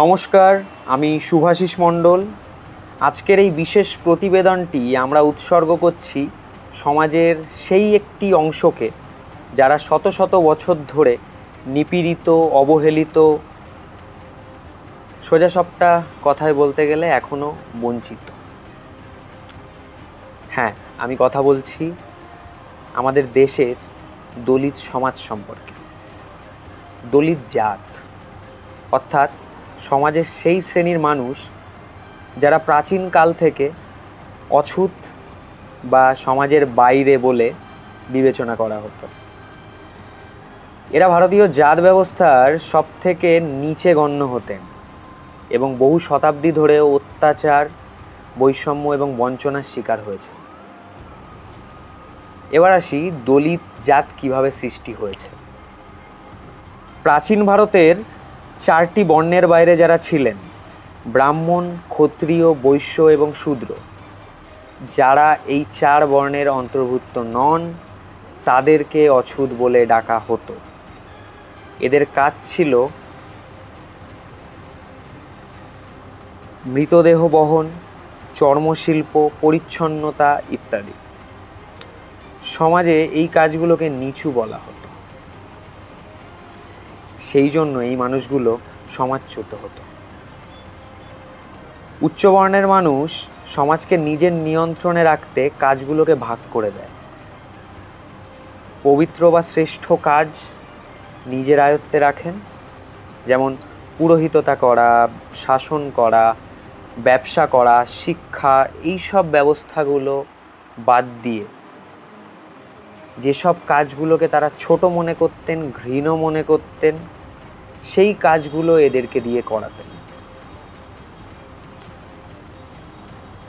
নমস্কার, আমি শুভাশিস মণ্ডল। আজকের এই বিশেষ প্রতিবেদনটি আমরা উৎসর্গ করছি সমাজের সেই একটি অংশকে, যারা শত শত বছর ধরে নিপীড়িত, অবহেলিত সোজা সবটা কথায় বলতে গেলে এখনও বঞ্চিত। হ্যাঁ আমি কথা বলছি আমাদের দেশের দলিত সমাজ সম্পর্কে। দলিত জাত। অর্থাৎ সমাজের সেই শ্রেণির মানুষ যারা প্রাচীনকাল থেকে অছুত বা সমাজের বাইরে বলে বিবেচনা করা হতো। এরা ভারতীয় জাত ব্যবস্থার সব থেকে নিচে গণ্য হতেন এবং বহু শতাব্দী ধরে অত্যাচার, বৈষম্য এবং বঞ্চনার শিকার হয়েছে এবার আসি দলিত জাত কীভাবে সৃষ্টি হয়েছে। প্রাচীন ভারতের চারটি বর্ণের বাইরে যারা ছিলেন, ব্রাহ্মণ, ক্ষত্রিয়, বৈশ্য এবং শূদ্র, যারা এই চার বর্ণের অন্তর্ভুক্ত নন, তাদেরকে অছুত বলে ডাকা হতো। এদের কাজ ছিল মৃতদেহ বহন, চর্মশিল্প, পরিচ্ছন্নতা ইত্যাদি। সমাজে এই কাজগুলোকে নিচু বলা হতো। সেই জন্য এই মানুষগুলো সমাজচ্যুত হতো। উচ্চবর্ণের মানুষ সমাজকে নিজের নিয়ন্ত্রণে রাখতে কাজগুলোকে ভাগ করে দেয়। পবিত্র বা শ্রেষ্ঠ কাজ নিজের আয়ত্তে রাখেন, যেমন পুরোহিততা করা, শাসন করা, ব্যবসা করা, শিক্ষা, এইসব ব্যবস্থাগুলো বাদ দিয়ে যেসব কাজগুলোকে তারা ছোট মনে করতেন, ঘৃণ মনে করতেন, সেই কাজগুলো এদেরকে দিয়ে করাতেন।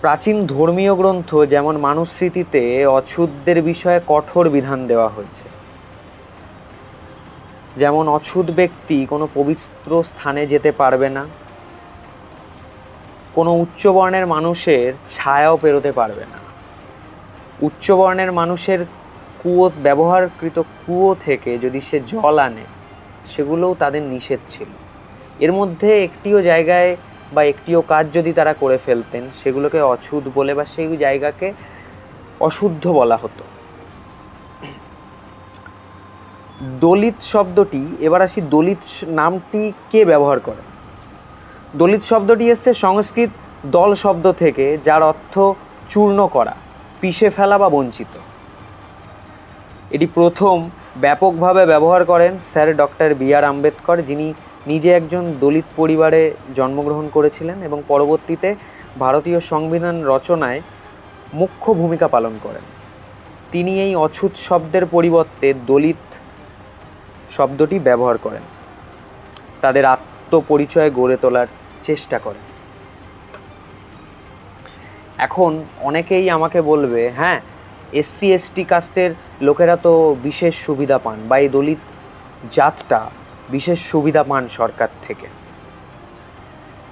প্রাচীন ধর্মীয় গ্রন্থ যেমন মানুস্মৃতিতে অছুতদের বিষয়ে কঠোর বিধান দেওয়া হয়েছে। যেমন অছুত ব্যক্তি কোনো পবিত্র স্থানে যেতে পারবে না, কোনো উচ্চবর্ণের মানুষের ছায়াও পেরোতে পারবে না। উচ্চবর্ণের মানুষের কুয়ো, ব্যবহারকৃত কুয়ো থেকে যদি সে জল আনে, সেগুলোও তাদের নিষেধ ছিল। এর মধ্যে একটিও জায়গায় বা একটিও কাজ যদি তারা করে ফেলতেন, সেগুলোকে অছুত বলে বা সেই জায়গাকে অশুদ্ধ বলা হতো। দলিত শব্দটি, এবার আসি দলিত নামটি কে ব্যবহার করে? দলিত শব্দটি এসছে সংস্কৃত দল শব্দ থেকে, যার অর্থ চূর্ণ করা, পিষে ফেলা বা বঞ্চিত। এটি প্রথম ব্যাপকভাবে ব্যবহার করেন স্যার ডক্টর বি আর আম্বেদকর, যিনি নিজে একজন দলিত পরিবারে জন্মগ্রহণ করেছিলেন এবং পরবর্তীতে ভারতীয় সংবিধান রচনায় মুখ্য ভূমিকা পালন করেন। তিনি এই অছুত শব্দের পরিবর্তে দলিত শব্দটি ব্যবহার করেন। তাদের আত্মপরিচয় গড়ে তোলার চেষ্টা করেন। এখন অনেকেই আমাকে বলবে হ্যাঁ এসসি এসটি কাস্টের লোকেরা তো বিশেষ সুবিধা পান বা এই দলিত জাতটা বিশেষ সুবিধা পান সরকার থেকে।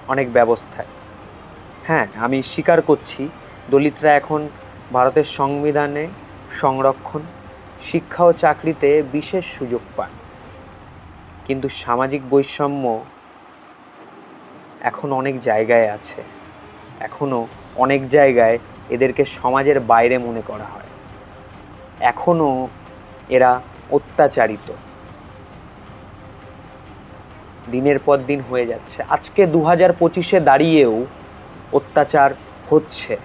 অনেক ব্যবস্থায়। হ্যাঁ আমি স্বীকার করছি, দলিতরা এখন ভারতের সংবিধানে সংরক্ষণ, শিক্ষা ও চাকরিতে বিশেষ সুযোগ পান। কিন্তু সামাজিক বৈষম্য এখন অনেক জায়গায় আছে। এখনও অনেক জায়গায় এদেরকে সমাজের বাইরে মনে করা হয়। এখনও এরা অত্যাচারিত। দিনের পর দিন হয়ে যাচ্ছে। আজকে দু হাজার পঁচিশে দাঁড়িয়েও অত্যাচার হচ্ছে।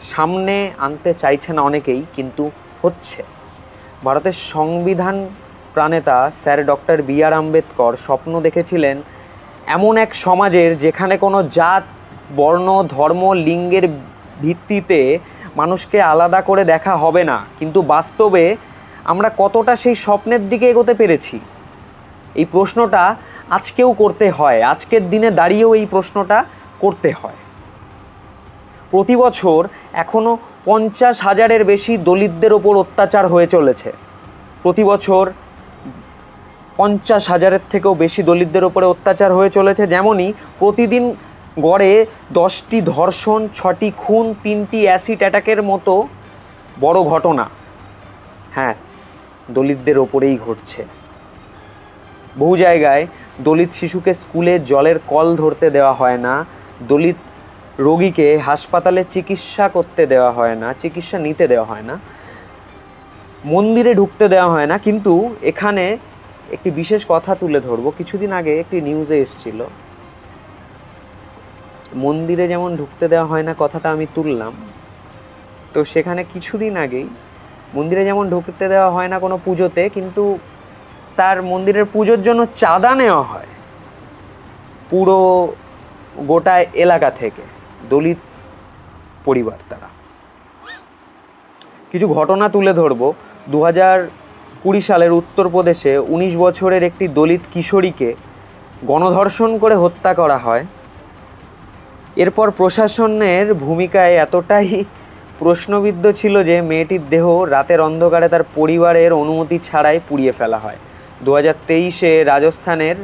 সামনে আনতে চাইছে না অনেকেই, কিন্তু হচ্ছে। ভারতের সংবিধান প্রাণেতা স্যার ডক্টর বি আর আম্বেদকর স্বপ্ন দেখেছিলেন, এমন এক সমাজের যেখানে কোনো জাত বর্ণ, ধর্ম, লিঙ্গের ভিত্তিতে মানুষকে আলাদা করে দেখা হবে না। কিন্তু বাস্তবে আমরা কতটা সেই স্বপ্নের দিকে এগোতে পেরেছি? এই প্রশ্নটা আজকেও করতে হয়। আজকের দিনে দাঁড়িয়েও এই প্রশ্নটা করতে হয়। প্রতি বছর এখনও পঞ্চাশ হাজারের বেশি দলিতদের ওপর অত্যাচার হয়ে চলেছে। প্রতি বছর পঞ্চাশ হাজারের থেকেও বেশি দলিতদের ওপরে অত্যাচার হয়ে চলেছে। যেমনই প্রতিদিন গড়ে দশটি ধর্ষণ, ছটি খুন, তিনটি অ্যাসিড অ্যাটাকের মতো বড় ঘটনা। হ্যাঁ দলিতদের ওপরেই ঘটছে। বহু জায়গায় দলিত শিশুকে স্কুলে জলের কল ধরতে দেওয়া হয় না, দলিত রোগীকে হাসপাতালে চিকিৎসা করতে দেওয়া হয় না, চিকিৎসা নিতে দেওয়া হয় না, মন্দিরে ঢুকতে দেওয়া হয় না, কিন্তু এখানে একটি বিশেষ কথা তুলে ধরবো। কিছুদিন আগে একটি নিউজে এসেছিল মন্দিরে যেমন ঢুকতে দেওয়া হয় না, কথাটা আমি তুললাম। তো সেখানে কিছুদিন আগেই মন্দিরে যেমন ঢুকতে দেওয়া হয় না কোনো পুজোতে, কিন্তু তার মন্দিরের পুজোর জন্য চাঁদা নেওয়া হয় পুরো গোটা এলাকা থেকে, দলিত পরিবার তারা। কিছু ঘটনা তুলে ধরবো। দু হাজার কুড়ি সালের উত্তরপ্রদেশে উনিশ বছরের একটি দলিত কিশোরীকে গণধর্ষণ করে হত্যা করা হয়। এরপর প্রশাসনের ভূমিকায় এতটাই প্রশ্নবিদ্ধ ছিল যে মেয়েটির দেহ রাতের অন্ধকারে তার পরিবারের অনুমতি ছাড়াই পুড়িয়ে ফেলা হয়। দু হাজার তেইশে রাজস্থানের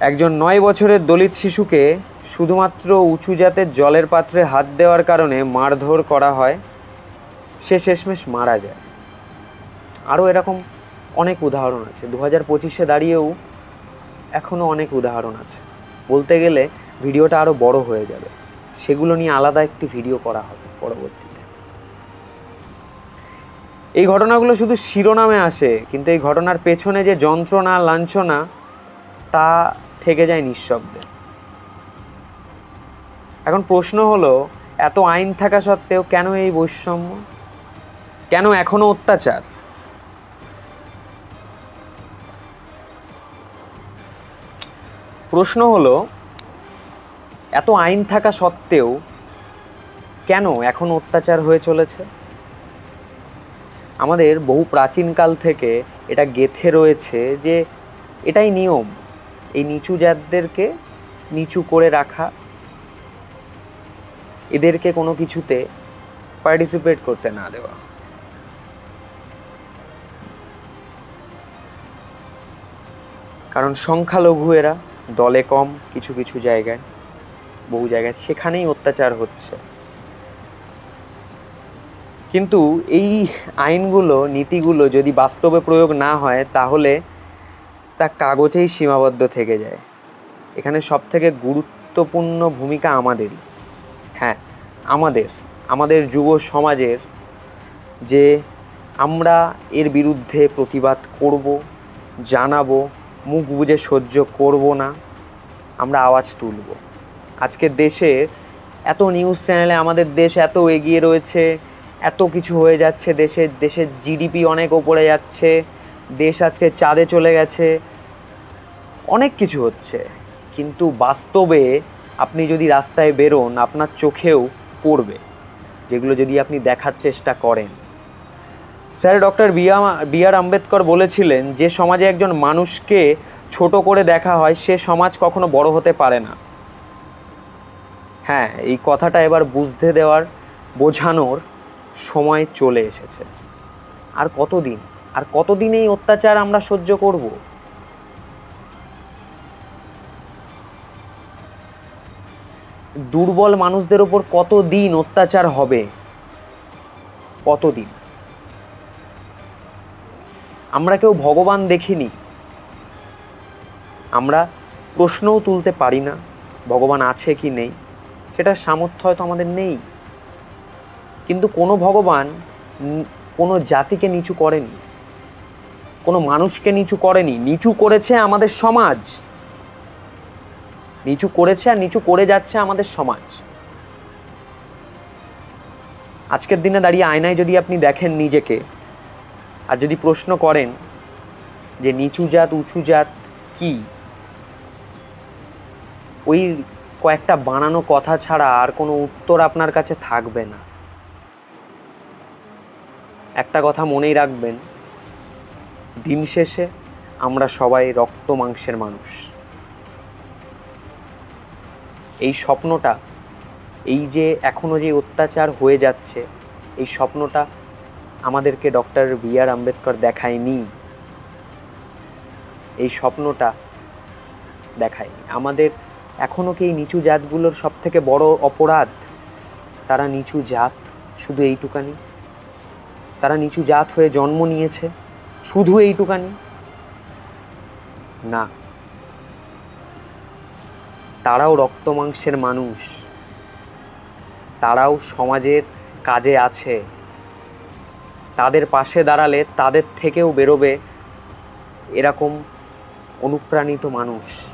একজন নয় বছরের দলিত শিশুকে শুধুমাত্র উঁচু জাতের জলের পাত্রে হাত দেওয়ার কারণে মারধর করা হয়। সে শেষমেশ মারা যায়। আরও এরকম অনেক উদাহরণ আছে। দু হাজার পঁচিশে দাঁড়িয়েও এখনও অনেক উদাহরণ আছে। বলতে গেলে ভিডিওটা আরও বড় হয়ে যাবে। সেগুলো নিয়ে আলাদা একটি ভিডিও করা হবে পরবর্তীতে। এই ঘটনাগুলো শুধু শিরোনামে আসে, কিন্তু এই ঘটনার পেছনে যে যন্ত্রণা, লাঞ্ছনা, তা থেকে যায় নিঃশব্দে। এখন প্রশ্ন হলো, এত আইন থাকা সত্ত্বেও কেন এই বৈষম্য? কেন এখনও অত্যাচার? প্রশ্ন হলো এত আইন থাকা সত্ত্বেও কেন এখন অত্যাচার হয়ে চলেছে? আমাদের বহু প্রাচীনকাল থেকে এটা গেথে রয়েছে যে এটাই নিয়ম, এই নিচু জাতদেরকে নিচু করে রাখা। এদেরকে কোনো কিছুতে পার্টিসিপেট করতে না দেওয়া। কারণ সংখ্যালঘু এরা, দলে কম, কিছু কিছু জায়গায়। বহু জায়গায় সেখানেই অত্যাচার হচ্ছে। কিন্তু এই আইনগুলো, নীতিগুলো যদি বাস্তবে প্রয়োগ না হয়, তাহলে তা কাগজেই সীমাবদ্ধ থেকে যায়। এখানে সব থেকে গুরুত্বপূর্ণ ভূমিকা আমাদেরই। হ্যাঁ আমাদের আমাদের যুব সমাজের যে আমরা এর বিরুদ্ধে প্রতিবাদ করব, জানাব, মুখ বুজে সহ্য করব না, আমরা আওয়াজ তুলব। আজকের দেশে এত নিউজ চ্যানেলে আমাদের দেশ এত এগিয়ে রয়েছে, এত কিছু হয়ে যাচ্ছে দেশের দেশের জিডিপি অনেক ওপরে যাচ্ছে, দেশ আজকে চাঁদে চলে গেছে, অনেক কিছু হচ্ছে। কিন্তু বাস্তবে আপনি যদি রাস্তায় বেরোন, আপনার চোখেও পড়বে, যেগুলো যদি আপনি দেখার চেষ্টা করেন। স্যার, ডক্টর বি আর আম্বেদকর বলেছিলেন, যে সমাজে একজন মানুষকে ছোট করে দেখা হয়, সে সমাজ কখনো বড় হতে পারে না। হ্যাঁ এই কথাটা এবার বুঝতে দেওয়ার, বোঝানোর সময় চলে এসেছে। আর কতদিন? আর কতদিন এই অত্যাচার আমরা সহ্য করব? দুর্বল মানুষদের ওপর কতদিন অত্যাচার হবে? কতদিন? আমরা কেউ ভগবান দেখিনি। আমরা প্রশ্নও তুলতে পারি না, ভগবান আছে কি নেই। সেটার সামর্থ্য হয়তো আমাদের নেই। কিন্তু কোনো ভগবান কোনো জাতিকে নিচু করেনি। কোনো মানুষকে নিচু করেনি। নিচু করেছে আমাদের সমাজ। নিচু করেছে আর নিচু করে যাচ্ছে আমাদের সমাজ। আজকের দিনে দাঁড়িয়ে আয়নায় যদি আপনি দেখেন নিজেকে, আর যদি প্রশ্ন করেন যে নিচু জাত, উঁচু জাত কি? ওই কয়েকটা বানানো কথা ছাড়া আর কোনো উত্তর আপনার কাছে থাকবে না। একটা কথা মনেই রাখবেন, দিন শেষে আমরা সবাই রক্ত মাংসের মানুষ। এই স্বপ্নটা, এই যে এখনও যে অত্যাচার হয়ে যাচ্ছে, এই স্বপ্নটা আমাদেরকে ডক্টর বি আর আম্বেদকর দেখায়নি। এই স্বপ্নটা দেখায়নি। আমাদের এখনও কি এই নিচু জাতগুলোর সব থেকে বড় অপরাধ? তারা নিচু জাত, শুধু এইটুকানি? তারা নিচু জাত হয়ে জন্ম নিয়েছে, শুধু এইটুকানি? না। তারাও রক্ত মাংসের মানুষ। তারাও সমাজের কাজে আছে। তাদের পাশে দাঁড়ালে তাদের থেকেও বেরোবে এরকম অনুপ্রাণিত মানুষ।